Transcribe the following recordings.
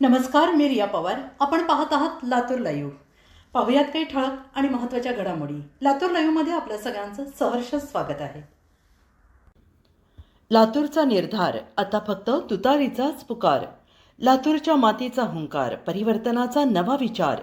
नमस्कार मी रिया पवार. आपण पाहत आहात लातूर लाईव्ह. पाहुयात काही ठळक आणि महत्त्वाच्या घडामोडी. लातूर लाईव्हमध्ये आपल्या सगळ्यांचं सहर्ष स्वागत आहे. लातूरचा निर्धार आता फक्त तुतारीचाच पुकार. लातूरच्या मातीचा हुंकार परिवर्तनाचा नवा विचार.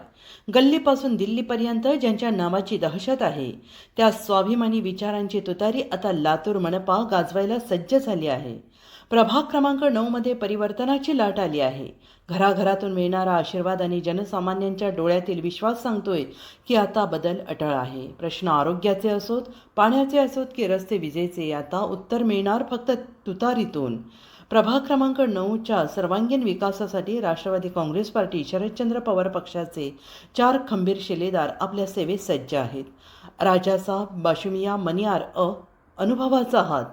गल्लीपासून दिल्लीपर्यंत ज्यांच्या नावाची दहशत आहे त्या स्वाभिमानी विचारांची तुतारी आता लातूर मनपा गाजवायला सज्ज झाली आहे. प्रभाग क्रमांक नऊमध्ये परिवर्तनाची लाट आली आहे. घराघरातून मिळणारा आशीर्वाद आणि जनसामान्यांच्या डोळ्यातील विश्वास सांगतोय की आता बदल अटळ आहे. प्रश्न आरोग्याचे असोत पाण्याचे असोत की रस्ते विजेचे आता उत्तर मिळणार फक्त तुतारीतून. प्रभाग क्रमांक नऊच्या सर्वांगीण विकासासाठी राष्ट्रवादी काँग्रेस पार्टी शरदचंद्र पवार पक्षाचे चार खंबीर शिलेदार आपल्या सेवेत सज्ज आहेत. राजाचा बाशुमिया मनियार अ अनुभवाचा हात.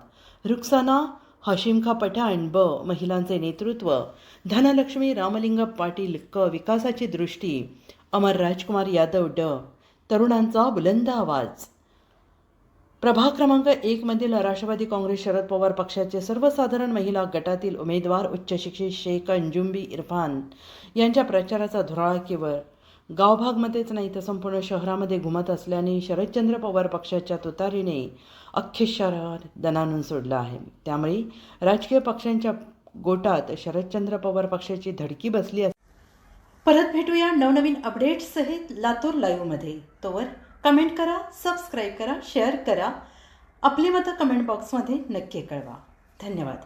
रुक्साना हाशिमखा पठाण ब महिलांचे नेतृत्व धनलक्ष्मी रामलिंग पाटील क विकासाची दृष्टी अमर राजकुमार यादव ड तरुणांचा बुलंद आवाज. प्रभाग क्रमांक एकमधील राष्ट्रवादी काँग्रेस शरद पवार पक्षाचे सर्वसाधारण महिला गटातील उमेदवार उच्च शिक्षित शेख अंजुंबी इरफान यांच्या प्रचाराचा धुराळा केवळ गावभागमध्येच नाही तर संपूर्ण शहरामध्ये घुमत असल्याने शरदचंद्र पवार पक्षाच्या तुतारीने अख्खे शहर दणानून सोडलं आहे. त्यामुळे राजकीय पक्षांच्या गोटात शरदचंद्र पवार पक्षाची धडकी बसली परत भेटूया नवनवीन अपडेट्स सहित लातूर लाईव्हमध्ये तोवर कमेंट करा सबस्क्राईब करा शेअर करा. आपली मतं कमेंट बॉक्समध्ये नक्की कळवा. धन्यवाद.